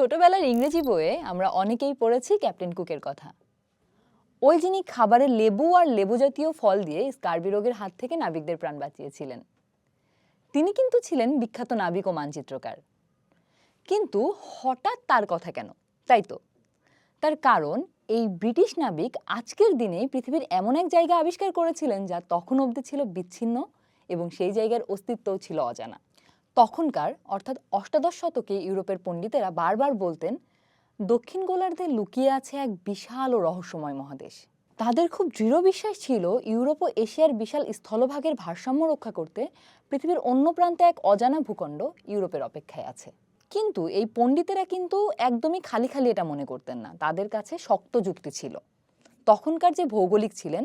ছোটবেলার ইংরেজি বইয়ে আমরা অনেকেই পড়েছি ক্যাপ্টেন কুকের কথা। ওই যিনি খাবারে লেবু আর লেবু জাতীয় ফল দিয়ে স্কার্বি রোগের হাত থেকে নাবিকদের প্রাণ বাঁচিয়েছিলেন। তিনি কিন্তু ছিলেন বিখ্যাত নাবিক ও মানচিত্রকার। কিন্তু হঠাৎ তার কথা কেন? তাই তো। তার কারণ, এই ব্রিটিশ নাবিক আজকের দিনে পৃথিবীর এমন এক জায়গা আবিষ্কার করেছিলেন যা তখন অবধি ছিল বিচ্ছিন্ন এবং সেই জায়গার অস্তিত্বও ছিল অজানা। তখনকার অর্থাৎ অষ্টাদশ শতকে ইউরোপের পণ্ডিতেরা বারবার বলতেন, দক্ষিণ গোলার্ধে লুকিয়ে আছে এক বিশাল ও রহস্যময় মহাদেশ। তাদের খুব দৃঢ় বিশ্বাস ছিল ইউরোপ ও এশিয়ার বিশাল স্থলভাগের ভারসাম্য রক্ষা করতে পৃথিবীর অন্য প্রান্তে এক অজানা ভূখণ্ড ইউরোপের অপেক্ষায় আছে। কিন্তু এই পণ্ডিতেরা কিন্তু একদমই খালি খালি এটা মনে করতেন না। তাদের কাছে শক্ত যুক্তি ছিল। তখনকার যে ভৌগোলিক ছিলেন,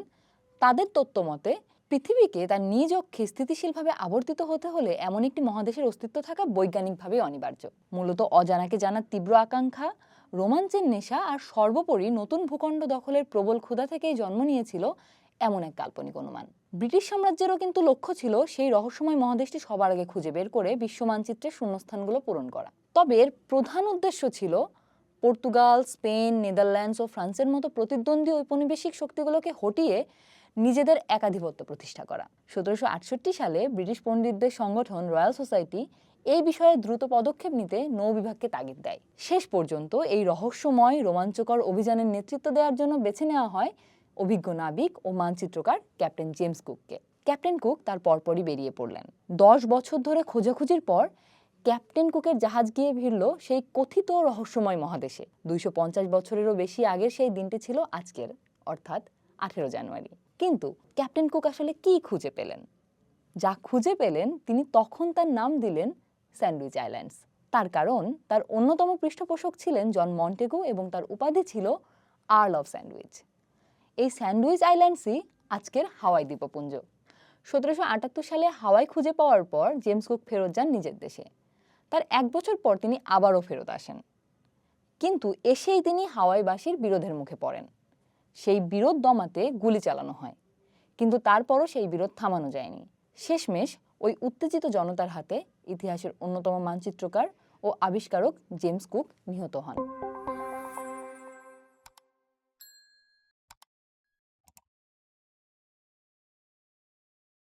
তাদের তত্ত্ব মতে পৃথিবীকে তার নিজ অক্ষে স্থিতিশীলভাবে আবর্তিত হতে হলে এমন একটি মহাদেশের অস্তিত্ব থাকা বৈজ্ঞানিকভাবেই অনিবার্য। মূলত অজানাকে জানার তীব্র আকাঙ্ক্ষা, রোমাঞ্চের নেশা আর সর্বোপরি নতুন ভূখণ্ড দখলের প্রবল ক্ষুধা থেকেই জন্ম নিয়েছিল এমন এক কাল্পনিক অনুমান। ব্রিটিশ সাম্রাজ্যেরও কিন্তু লক্ষ্য ছিল সেই রহস্যময় মহাদেশটি সবার আগে খুঁজে বের করে বিশ্ব মানচিত্রের শূন্যস্থানগুলো পূরণ করা। তবে এর প্রধান উদ্দেশ্য ছিল পর্তুগাল, স্পেন, নেদারল্যান্ডস ও ফ্রান্সের মতো প্রতিদ্বন্দ্বী ঔপনিবেশিক শক্তিগুলোকে হটিয়ে নিজেদের একাধিপত্য প্রতিষ্ঠা করা। সতেরোশো আটষট্টি সালে ব্রিটিশ পণ্ডিতদের সংগঠন রয়্যাল সোসাইটি এই বিষয়ে দ্রুত পদক্ষেপ নিতে নৌ বিভাগকে তাগিদ দেয়। শেষ পর্যন্ত এই রহস্যময়, রোমাঞ্চকর অভিযানের নেতৃত্ব দেওয়ার জন্য বেছে নেওয়া হয় অভিজ্ঞ নাবিক ও মানচিত্রকার ক্যাপ্টেন জেমস কুককে। ক্যাপ্টেন কুক তার পরপরই বেরিয়ে পড়লেন। দশ বছর ধরে খোঁজাখুঁজির পর ক্যাপ্টেন কুকের জাহাজ গিয়ে ভিড়ল সেই কথিত রহস্যময় মহাদেশে। দুইশো পঞ্চাশ বছরেরও বেশি আগের সেই দিনটি ছিল আজকের, অর্থাৎ আঠেরো জানুয়ারি। কিন্তু ক্যাপ্টেন কুক আসলে কি খুঁজে পেলেন? যা খুঁজে পেলেন, তিনি তখন তার নাম দিলেন স্যান্ডউইচ আইল্যান্ডস। তার কারণ, তার অন্যতম পৃষ্ঠপোষক ছিলেন জন মন্টেগো এবং তার উপাধি ছিল আর্ল অফ স্যান্ডউইচ। এই স্যান্ডউইচ আইল্যান্ডসই আজকের হাওয়াই দ্বীপপুঞ্জ। সতেরোশো আটাত্তর সালে হাওয়াই খুঁজে পাওয়ার পর জেমস কুক ফেরত যান নিজের দেশে। তার এক বছর পর তিনি আবারও ফেরত আসেন। কিন্তু এসেই তিনি হাওয়াইবাসীর বিরোধের মুখে পড়েন। সেই বিরোধ দমাতে গুলি চালানো হয়। কিন্তু তারপরও সেই বিরোধ থামানো যায়নি। শেষমেশ ওই উত্তেজিত জনতার হাতে ইতিহাসের অন্যতম মানচিত্রকার ও আবিষ্কারক জেমস কুক নিহত হন।